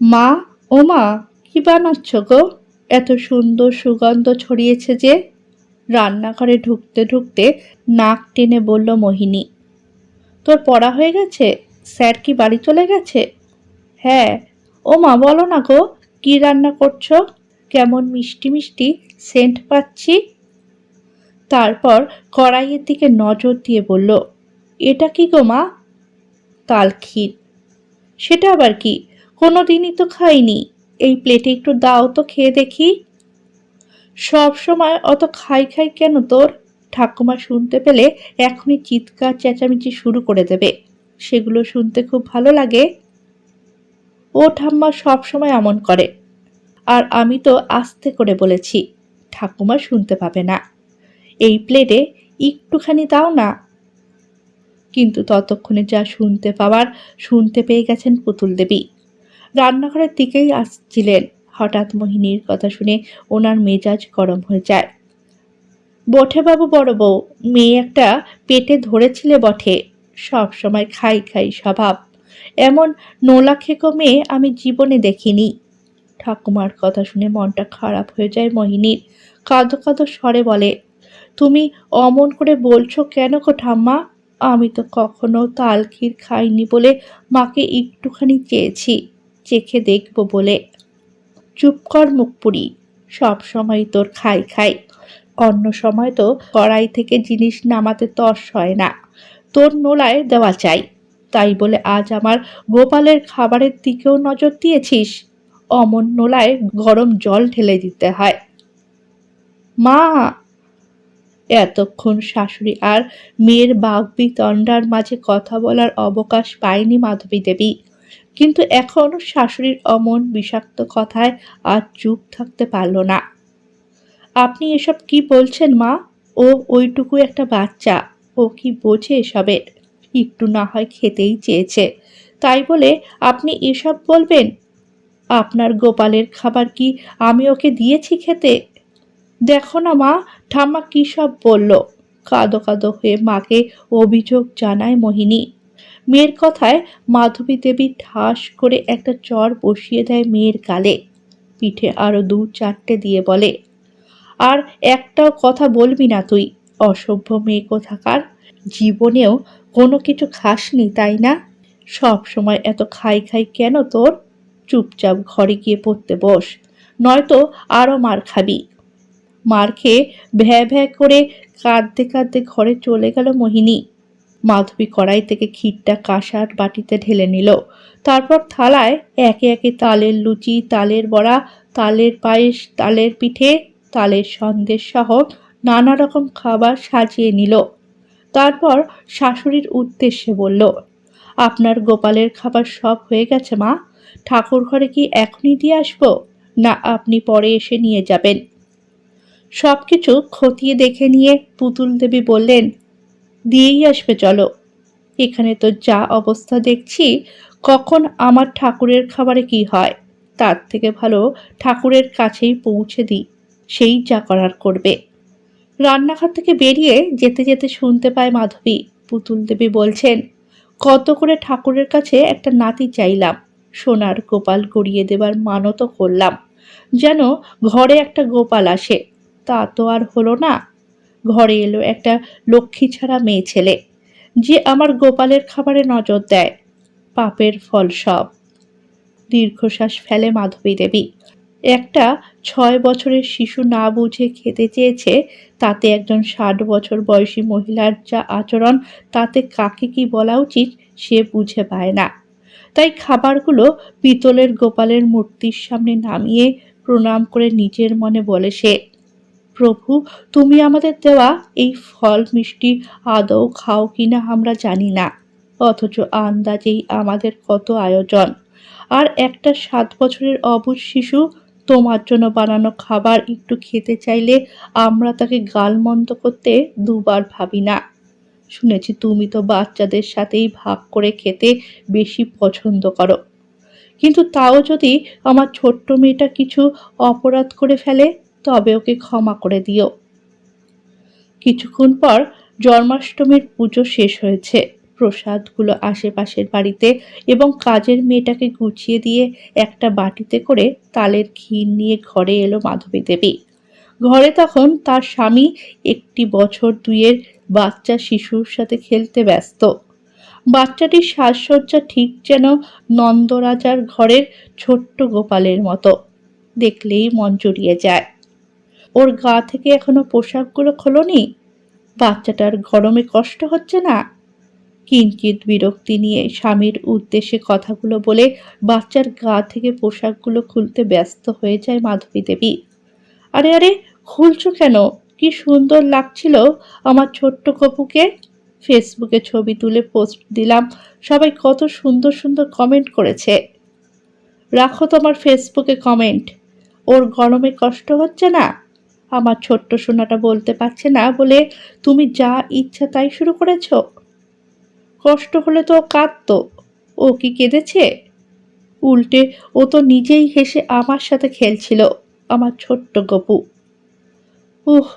মা, ও মা, কি বানাচ্ছ গো? এত সুন্দর সুগন্ধ ছড়িয়েছে যে। রান্নাঘরে ঢুকতে ঢুকতে নাক টেনে বলল মোহিনী, তোর পড়া হয়ে গেছে? স্যার কি বাড়ি চলে গেছে? হ্যাঁ। ও মা, বলো না গো, কি রান্না করছ? কেমন মিষ্টি মিষ্টি সেন্ট পাচ্ছি? তারপর কড়াইয়ের দিকে নজর দিয়ে বলল, এটা কি গো মা? তালক্ষীর সেটা আবার কি? কোনো দিনই তো খাইনি। এই প্লেটে একটু দাও তো খেয়ে দেখি। সব সময় অত খাই খাই কেন তোর? ঠাকুমা শুনতে পেলে এখনই চিৎকার চেঁচামেচি শুরু করে দেবে। সেগুলো শুনতে খুব ভালো লাগে। ও ঠাম্মা সব সময় এমন করে। আর আমি তো আস্তে করে বলেছি, ঠাকুমা শুনতে পাবে না। এই প্লেটে একটুখানি দাও না। কিন্তু ততক্ষণে যা শুনতে পাওয়ার, শুনতে পেয়ে গেছেন পুতুল দেবী। রান্নাঘরের দিকেই আসছিলেন। হঠাৎ মোহিনীর কথা শুনে ওনার মেজাজ গরম হয়ে যায়। বটে বাবু বড় বউ, মেয়ে একটা পেটে ধরেছিলে বটে, সব সময় খাই খাই স্বভাব। এমন নোলা খেকো মেয়ে আমি জীবনে দেখিনি। ঠাকুমার কথা শুনে মনটা খারাপ হয়ে যায় মোহিনীর। কাঁদো কাঁদো স্বরে বলে, তুমি অমন করে বলছো কেন কো ঠাম্মা? আমি তো কখনো তাল ক্ষীর খাইনি বলে মাকে একটুখানি চেয়েছি। চেখে দেখব বলে, চুপ কর মুখ পুরি সব সময় তোর খাই খাই। অন্য সময় তো কড়াই থেকে জিনিস নামাতে তর্স হয় না। তোর নোলায় দেওয়া চাই। তাই বলে আজ আমার গোপালের খাবারের দিকেও নজর দিয়েছিস? অমন নোলায় গরম জল ঢেলে দিতে হয়। মা! এতক্ষণ শাশুড়ি আর মেয়ের বাগবিতণ্ডার মাঝে কথা বলার অবকাশ পায়নি মাধবী দেবী। কিন্তু এখন শাশুড়ির অমন বিষাক্ত কথায় আর চুপ থাকতে পারল না। আপনি এসব কি বলছেন মা? ও ওইটুকু একটা বাচ্চা, ও কি বোঝে এসবের? একটু না হয় খেতেই চেয়েছে। তাই বলে আপনি এসব বলবেন? আপনার গোপালের খাবার কি আমি ওকে দিয়েছি খেতে? দেখো না মা, ঠাম্মা কী সব বলল? কাদো কাদো হয়ে মাকে অভিযোগ জানায় মোহিনী। মেয়ের কথায় মাধবী দেবী ঠাস করে একটা চর বসিয়ে দেয় মেয়ের গালে। পিঠে আরও দু চারটে দিয়ে বলে, আর একটাও কথা বলবি না তুই, অসভ্য মেয়ে কোথাকার? জীবনেও কোনো কিছু খাসনি, তাই না? সব সময় এত খাই খাই কেন তোর? চুপচাপ ঘরে গিয়ে পড়তে বস, নয়তো আরও মার খাবি। মার খেয়ে ভ্যা ভ্যা করে কাঁদতে কাঁদতে ঘরে চলে গেল মোহিনী। মাধবী কড়াই থেকে ক্ষীরটা কাঁসার বাটিতে ঢেলে নিল। তারপর থালায় একে একে তালের লুচি, তালের বড়া, তালের পায়েস, তালের পিঠে, তালের সন্দেশ সহ নানা রকম খাবার সাজিয়ে নিল। তারপর শাশুড়ির উদ্দেশ্যে বলল, আপনার গোপালের খাবার সব হয়ে গেছে মা। ঠাকুর ঘরে কি এখনই দিয়ে আসব? না, আপনি পরে এসে নিয়ে যাবেন। সব কিছু খতিয়ে দেখে নিয়ে পুতুল দেবী বললেন দিয়েই আসবে, চলো। এখানে তো যা অবস্থা দেখছি, কখন আমার ঠাকুরের খাবারে কি হয়, তার থেকে ভালো ঠাকুরের কাছেই পৌঁছে দিই, সেই যা করার করবে। রান্নাঘর থেকে বেরিয়ে যেতে যেতে শুনতে পায় মাধবী। পুতুল দেবী বলছেন, কত করে ঠাকুরের কাছে একটা নাতি চাইলাম, সোনার গোপাল গড়িয়ে দেবার মানতও করলাম। যেন ঘরে একটা গোপাল আসে, তা তো আর হলো না ঘরে এলো একটা লক্ষ্মী ছাড়া মেয়ে ছেলে। যে আমার গোপালের খাবারে নজর দেয়। পাপের ফল সব। দীর্ঘশ্বাস ফেলে মাধবী দেবী। একটা ছয় বছরের শিশু না বুঝে খেতে চেয়েছে, তাতে একজন ষাট বছর বয়সী মহিলার যা আচরণ, তাতে কাকে কি বলা উচিত সে বুঝে পায় না। তাই খাবারগুলো পিতলের গোপালের মূর্তির সামনে নামিয়ে প্রণাম করে নিজের মনে বলে সে প্রভু, তুমি আমাদের দেওয়া এই ফল, মিষ্টি আদৌ খাও কিনা আমরা জানি না। অথচ আন্দাজেই আমাদের কত আয়োজন। আর একটা সাত বছরের অবুজ শিশু তোমার জন্য বানানো খাবার একটু খেতে চাইলে আমরা তাকে গালমন্দ করতে দুবার ভাবি না। শুনেছি তুমি তো বাচ্চাদের সাথেই ভাগ করে খেতে বেশি পছন্দ করো। কিন্তু তাও যদি আমার ছোট্ট মেয়েটা কিছু অপরাধ করে ফেলে তবে ওকে ক্ষমা করে দিও। কিছুক্ষণ পর জন্মাষ্টমীর পুজো শেষ হয়েছে। প্রসাদগুলো আশেপাশের বাড়িতে এবং কাজের মেয়েটাকে গুছিয়ে দিয়ে একটা বাটিতে করে তালের ক্ষীর নিয়ে ঘরে এলো মাধবী দেবী। ঘরে তখন তার স্বামী একটি বছর দুইয়ের বাচ্চা শিশুর সাথে খেলতে ব্যস্ত। বাচ্চাটির সাজসজ্জা ঠিক যেন নন্দরাজার ঘরের ছোট্ট গোপালের মতো। দেখলেই মন জুড়িয়ে যায়। ওর গা থেকে এখনও পোশাকগুলো খোলনি? বাচ্চাটার গরমে কষ্ট হচ্ছে না? কিঞ্চিত বিরক্তি নিয়ে স্বামীর উদ্দেশ্যে কথাগুলো বলে বাচ্চার গা থেকে পোশাকগুলো খুলতে ব্যস্ত হয়ে যায় মাধবী দেবী। আরে আরে, খুলছো কেন? কি সুন্দর লাগছিল আমার ছোট্ট কপুকে ফেসবুকে ছবি তুলে পোস্ট দিলাম, সবাই কত সুন্দর সুন্দর কমেন্ট করেছে। রাখো তোমার ফেসবুকে কমেন্ট। ওর গরমে কষ্ট হচ্ছে না? আমার ছোট্ট সোনাটা বলতে পারছে না বলে তুমি যা ইচ্ছা তাই শুরু করেছ? কষ্ট হলে তো কাঁদতো। ও কি কেঁদেছে? উল্টে ও তো নিজেই হেসে আমার সাথে খেলছিল, আমার ছোট্ট গপু। উহ,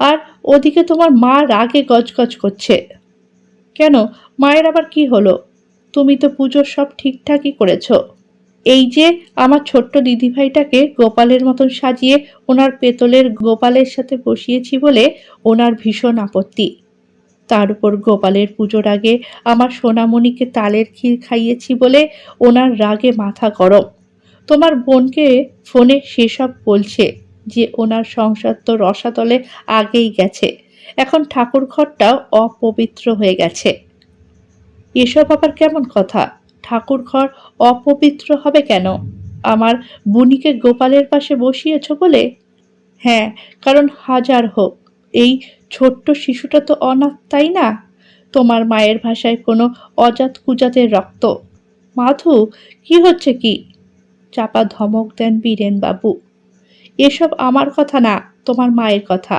আর ওদিকে তোমার মা রাগে গজগজ করছে। কেন? মায়ের আবার কি হলো? তুমি তো পুজোর সব ঠিকঠাকই করেছ। এই যে আমার ছোট্ট দিদিভাইটাকে গোপালের মতন সাজিয়ে ওনার পেতলের গোপালের সাথে বসিয়েছি বলে ওনার ভীষণ আপত্তি। তার উপর গোপালের পুজোর আগে আমার সোনামণিকে তালের ক্ষীর খাইয়েছি বলে ওনার রাগে মাথা গরম। তোমার বোনকে ফোনে সেসব বলছে যে ওনার সংসার তো রসাতলে আগেই গেছে। এখন ঠাকুর ঘরটাও অপবিত্র হয়ে গেছে। এসব আবার কেমন কথা? ঠাকুর ঘর অপবিত্র হবে কেন? আমার বুনিকে গোপালের পাশে বসিয়েছ বলে? হ্যাঁ কারণ হাজার হোক, এই ছোট্ট শিশুটা তো অনাথ, তাই না? তোমার মায়ের ভাষায় কোনো অজাত কুজাতের রক্ত। মাধু, কি হচ্ছে কি? চাপা ধমক দেন বীরেন বাবু এসব আমার কথা না, তোমার মায়ের কথা।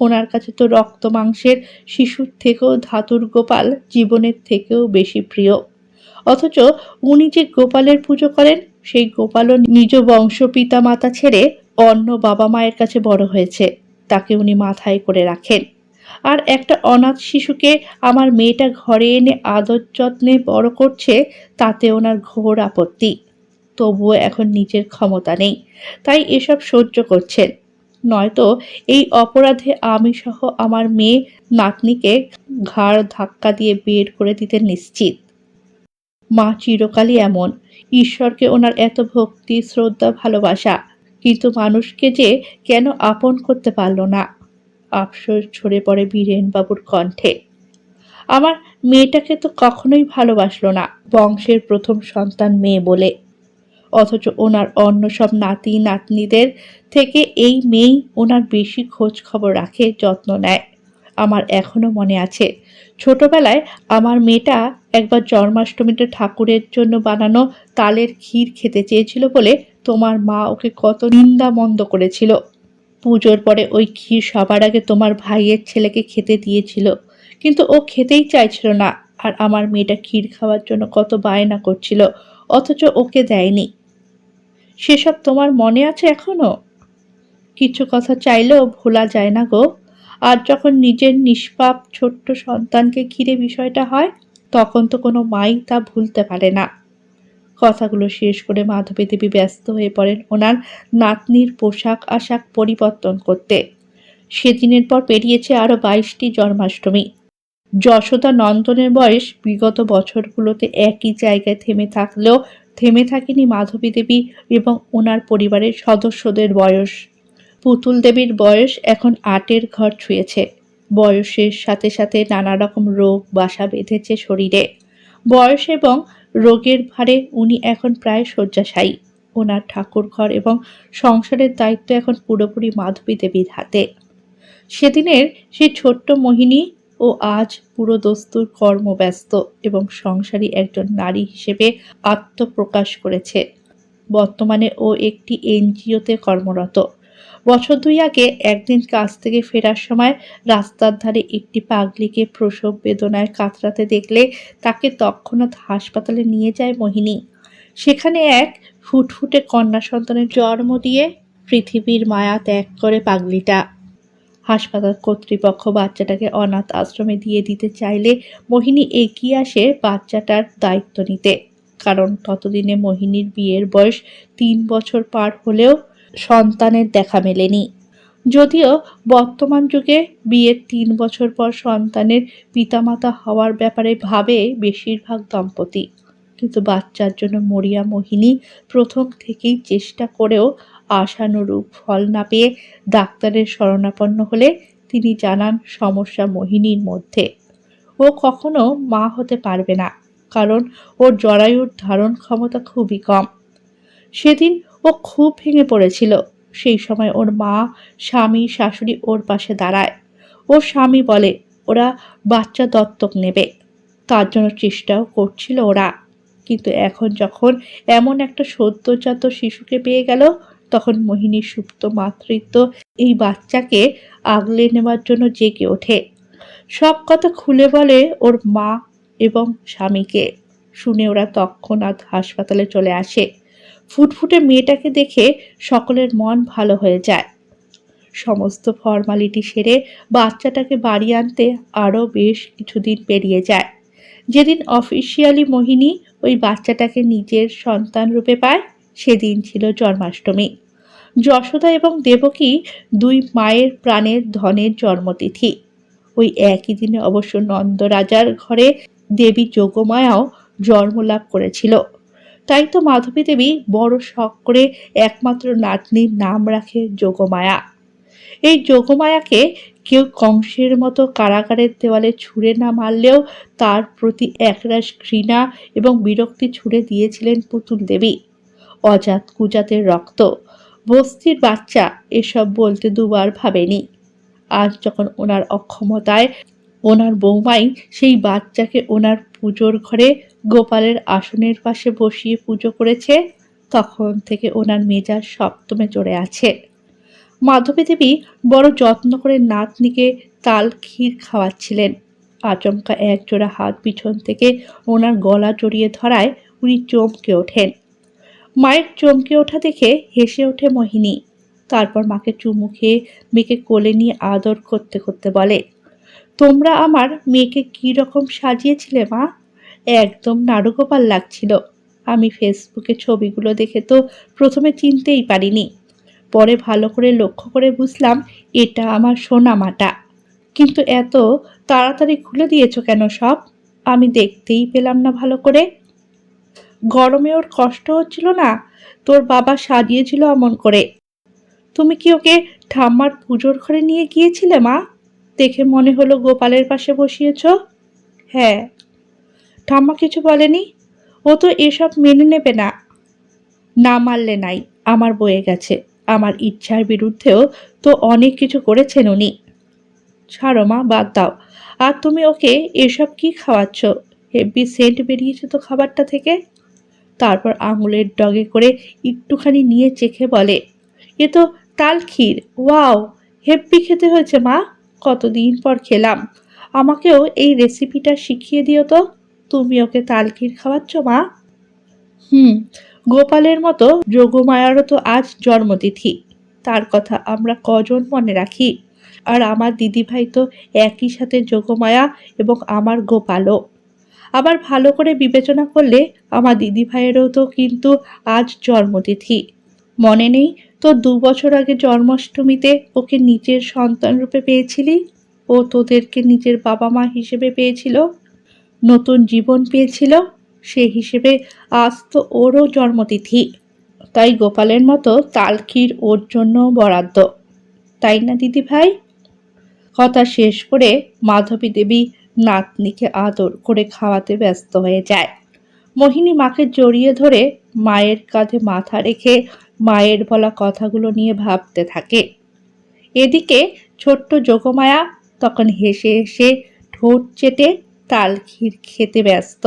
ওনার কাছে তো রক্ত মাংসের শিশুর থেকেও ধাতুর গোপাল জীবনের থেকেও বেশি প্রিয়। অথচ উনি যে গোপালের পুজো করেন, সেই গোপালও নিজ বংশ পিতা মাতা ছেড়ে অন্য বাবা মায়ের কাছে বড় হয়েছে। তাকে উনি মাথায় করে রাখেন। আর একটা অনাথ শিশুকে আমার মেয়েটা ঘরে এনে আদর যত্নে বড় করছে, তাতে ওনার ঘোর আপত্তি। তবুও এখন নিজের ক্ষমতা নেই, তাই এসব সহ্য করছেন। নয়তো এই অপরাধে আমি সহ আমার মেয়ে নাতনিকে ঘাড় ধাক্কা দিয়ে বের করে দিতে নিশ্চিত। মা চিরকালই এমন। ঈশ্বরকে ওনার এত ভক্তি, শ্রদ্ধা, ভালোবাসা। কিন্তু মানুষকে যে কেন আপন করতে পারল না? আফসোস ছড়ে পড়ে বীরেন বাবুর কণ্ঠে। আমার মেয়েটাকে তো কখনোই ভালোবাসলো না, বংশের প্রথম সন্তান মেয়ে বলে। অথচ ওনার অন্য সব নাতি নাতনিদের থেকে এই মেয়েই ওনার বেশি খোঁজ খবর রাখে, যত্ন নেয়। আমার এখনও মনে আছে। ছোটবেলায় আমার মেয়েটা একবার জন্মাষ্টমীতে ঠাকুরের জন্য বানানো তালের ক্ষীর খেতে চেয়েছিল বলে তোমার মা ওকে কত নিন্দা মন্দ করেছিল। পুজোর পরে ওই ক্ষীর সবার আগে তোমার ভাইয়ের ছেলেকে খেতে দিয়েছিল। কিন্তু ও খেতেই চাইছিল না আর আমার মেয়েটা ক্ষীর খাওয়ার জন্য কত বায়না করছিল, অথচ ওকে দেয়নি। সেসব তোমার মনে আছে এখনও? কিছু কথা চাইলেও ভোলা যায় না গো। আর যখন নিজের নিষ্পাপ ছোট্ট সন্তানকে ঘিরে বিষয়টা হয়, তখন তো কোনো মাই তা ভুলতে পারে না। কথাগুলো শেষ করে মাধবী দেবী ব্যস্ত হয়ে পড়েন ওনার নাতনির পোশাক আশাক পরিবর্তন করতে। সেদিনের পর পেরিয়েছে আরও বাইশটি জন্মাষ্টমী। যশোদা নন্দনের বয়স বিগত বছরগুলোতে একই জায়গায় থেমে থাকলেও, থেমে থাকেনি মাধবী দেবী এবং ওনার পরিবারের সদস্যদের বয়স। পুতুল দেবীর বয়স এখন আটের ঘর ছুঁয়েছে। বয়সের সাথে সাথে নানা রকম রোগ, বাসা বেঁধেছে শরীরে। বয়স এবং রোগের ভারে উনি এখন প্রায় শয্যাশায়ী। ওনার ঠাকুর ঘর এবং সংসারের দায়িত্ব এখন পুরোপুরি মাধবী দেবীর হাতে। সেদিনের সেই ছোট্ট মোহিনী ও আজ পুরো দস্তুর কর্মব্যস্ত এবং সংসারী একজন নারী হিসেবে আত্মপ্রকাশ করেছে। বর্তমানে ও একটি এনজিওতে কর্মরত। বছর দুই আগে একদিন কাজ থেকে ফেরার সময় রাস্তার ধারে একটি পাগলিকে প্রসব বেদনায় কাতরাতে দেখলে তাকে তৎক্ষণাৎ হাসপাতালে নিয়ে যায় মোহিনী। সেখানে এক ফুটফুটে কন্যা সন্তানের জন্ম দিয়ে পৃথিবীর মায়া ত্যাগ করে পাগলিটা। হাসপাতাল কর্তৃপক্ষ বাচ্চাটাকে অনাথ আশ্রমে দিয়ে দিতে চাইলে মোহিনী এগিয়ে আসে বাচ্চাটার দায়িত্ব নিতে। কারণ ততদিনে মোহিনীর বিয়ের বয়স তিন বছর পার হলেও সন্তানের দেখা মেলেনি। যদিও বর্তমান যুগে বিয়ের তিন বছর পর সন্তানের পিতামাতা হওয়ার ব্যাপারে ভাবে বেশিরভাগ দম্পতি। কিন্তু বাচ্চার জন্য মরিয়া মোহিনী প্রথম থেকেই চেষ্টা করেও আশানুরূপ ফল না পেয়ে ডাক্তারের শরণাপন্ন হলে তিনি জানান সমস্যা মোহিনীর মধ্যে। ও কখনো মা হতে পারবে না, কারণ ওর জরায়ুর ধারণ ক্ষমতা খুবই কম। সেদিন ও খুব ভেঙে পড়েছিল। সেই সময় ওর মা, স্বামী, শাশুড়ি ওর পাশে দাঁড়ায়। ওর স্বামী বলে, ওরা বাচ্চা দত্তক নেবে। তার জন্য চেষ্টাও করছিল ওরা। কিন্তু এখন যখন এমন একটা সদ্যজাত শিশুকে পেয়ে গেল, তখন মোহিনীর সুপ্ত মাতৃত্ব এই বাচ্চাকে আগলে নেওয়ার জন্য জেগে ওঠে। সব কথা খুলে বলে ওর মা এবং স্বামীকে। শুনে ওরা তৎক্ষণাৎ হাসপাতালে চলে আসে। ফুটফুটে মেয়েটাকে দেখে সকলের মন ভালো হয়ে যায়। সমস্ত ফর্মালিটি সেরে বাচ্চাটাকে বাড়ি আনতে আরও বেশ কিছুদিন পেরিয়ে যায়। যেদিন অফিসিয়ালি মোহিনী ওই বাচ্চাটাকে নিজের সন্তান রূপে পায়, সেদিন ছিল জন্মাষ্টমী। যশোদা এবং দেবকী দুই মায়ের প্রাণের ধনের জন্মতিথি। ওই একই দিনে অবশ্য নন্দরাজার ঘরে দেবী যোগমায়াও জন্মলাভ করেছিল। তাই তো মাধবী দেবী বড় শখ করে একমাত্র নাতনির নাম রাখে যোগমায়া। এই যোগমায়াকে কেউ কংসের মতো কারাগারের দেওয়ালে ছুঁড়ে না মারলেও তার প্রতি একরাশ ঘৃণা এবং বিরক্তি ছুড়ে দিয়েছিলেন পুতুল দেবী। অজাত কুজাতের রক্ত, বস্তির বাচ্চা এসব বলতে দুবার ভাবেনি। আজ যখন ওনার অক্ষমতায় ওনার বৌমাই সেই বাচ্চাকে ওনার পুজোর ঘরে গোপালের আসনের পাশে বসিয়ে পুজো করেছে। তখন থেকে ওনার মেজাজ সপ্তমে চড়ে আছে। মাধবী দেবী বড় যত্ন করে নাতনিকে তাল ক্ষীর খাওয়াচ্ছিলেন। আচমকা এক জোড়া হাত পিছন থেকে ওনার গলা জড়িয়ে ধরায় উনি চমকে ওঠেন। মায়ের চমকে ওঠা দেখে হেসে ওঠে মোহিনী। তারপর মাকে চুমু খেয়ে মেয়েকে কোলে নিয়ে আদর করতে করতে বলে, তোমরা আমার মেয়েকে কী রকম সাজিয়েছিলে মা? একদম নাড়ুগোপাল লাগছিল। আমি ফেসবুকে ছবিগুলো দেখে তো প্রথমে চিনতেই পারিনি। পরে ভালো করে লক্ষ্য করে বুঝলাম, এটা আমার সোনা মাটা। কিন্তু এত তাড়াতাড়ি খুলে দিয়েছ কেন সব? আমি দেখতেই পেলাম না ভালো করে। গরমে ওর কষ্ট হচ্ছিল না? তোর বাবা সাজিয়েছিল অমন করে। তুমি কি ওকে ঠাম্মার পুজোর ঘরে নিয়ে গিয়েছিলে মা? দেখে মনে হলো গোপালের পাশে বসিয়েছ। হ্যাঁ ঠাম্মা কিছু বলেনি? ও তো এসব মেনে নেবে না। না মারলে নাই, আমার বয়ে গেছে। আমার ইচ্ছার বিরুদ্ধেও তো অনেক কিছু করেছেন উনি। ছাড়ো মা, বাদ দাও। আর তুমি ওকে এসব কি খাওয়াচ্ছ? হেভি সেন্ট বেরিয়েছে তো খাবারটা থেকে? তারপর আঙুলের ডগে করে একটুখানি নিয়ে চেখে বলে, এ তো তাল ক্ষীর, ওয়াও, হেব্বি খেতে হয়েছে মা। কতদিন পর খেলাম। আমাকেও এই রেসিপিটা শিখিয়ে দিও তো। তুমি ওকে তালকির খাওয়াচ্ছ মা? হুম। গোপালের মতো যোগমায়ারও তো আজ জন্মতিথি। তার কথা আমরা কজন মনে রাখি? আর আমার দিদিভাই তো একই সাথে যোগমায়া এবং আমার গোপালও। আবার ভালো করে বিবেচনা করলে আমার দিদিভাইয়েরও তো কিন্তু আজ জন্মতিথি। মনে নেই তো দু বছর আগে জন্মাষ্টমীতে ওকে নিজের সন্তান রূপে পেয়েছিলি? ও তোদেরকে নিজের বাবা মা হিসেবে পেয়েছিল? নতুন জীবন পেয়েছিল, সে হিসেবে আজ তো ওরও জন্মতিথি। তাই গোপালের মতো তালখির ওর জন্য বরাদ্দ। তাই না দিদি ভাই কথা শেষ করে মাধবী দেবী নাতনিকে আদর করে খাওয়াতে ব্যস্ত হয়ে যায়। মোহিনী মাকে জড়িয়ে ধরে মায়ের কাঁধে মাথা রেখে মায়ের বলা কথাগুলো নিয়ে ভাবতে থাকে। এদিকে ছোট্ট যোগমায়া তখন হেসে হেসে ঠোঁট চেটে তাল ক্ষীর খেতে ব্যস্ত।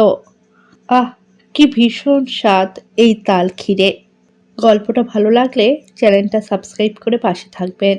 আহ, কি ভীষণ স্বাদ এই তাল ক্ষীরে গল্পটা ভালো লাগলে চ্যানেলটা সাবস্ক্রাইব করে পাশে থাকবেন।